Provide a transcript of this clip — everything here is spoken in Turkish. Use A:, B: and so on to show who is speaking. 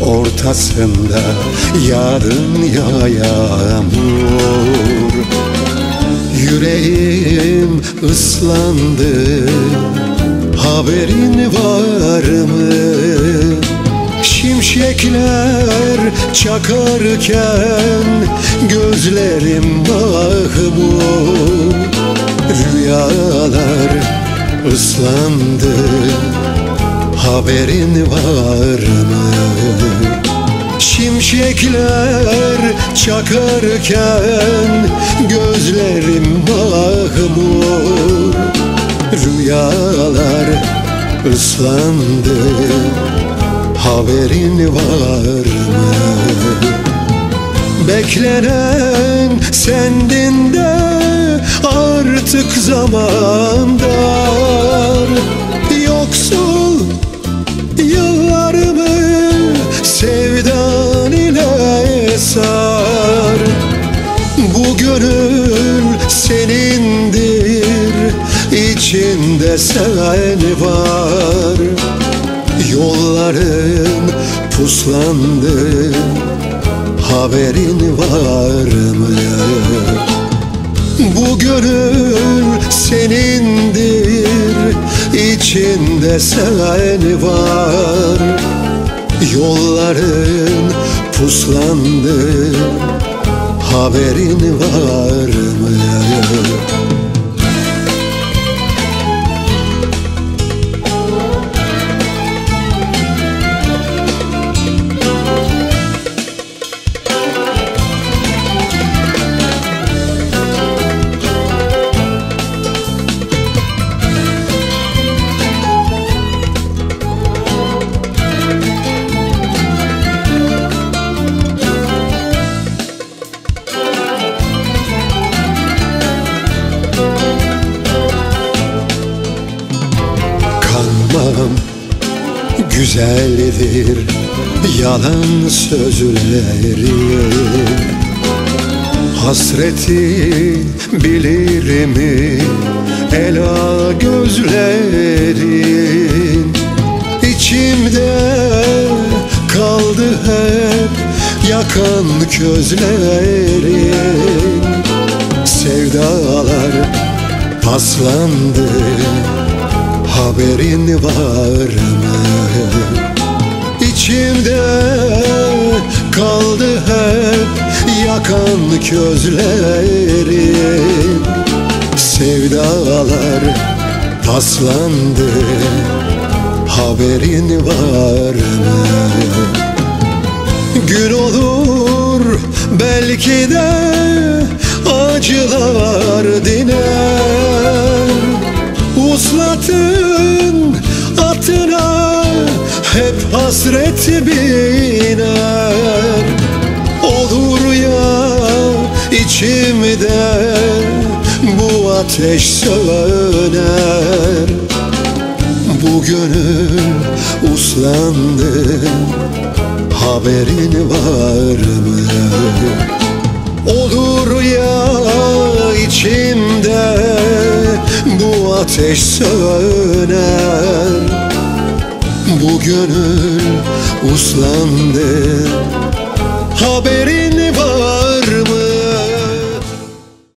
A: ortasında yarın ya yağmur. Yüreğim ıslandı Haberin var mı? Şimşekler çakarken Gözlerim mahmur Rüyalar ıslandı Haberin var mı? Şimşekler çakarken Gözlerim mahmur Rüyalar ıslandı Haberin var mı? Beklenen sendin de artık zaman gönül senindir içinde sen var Yolların puslandı Haberin var mı? Bu gönül senindir içinde sen var Yolların puslandı Haberin var mı? Güzeldir yalan sözlerim Hasreti bilir mi? Ela gözlerin İçimde kaldı hep yakan közlerin Sevdalar paslandı Haberin var mı? İçimde kaldı hep yakan közlerin Sevdalar paslandı Haberin var mı? Gün olur belki de acılar diner Uslatın atına hep hasret biner Olur ya içimde bu ateş söner Bu gönül uslandı haberin var mı? Olur ya ateş söner Bu gönül uslandı. Haberin var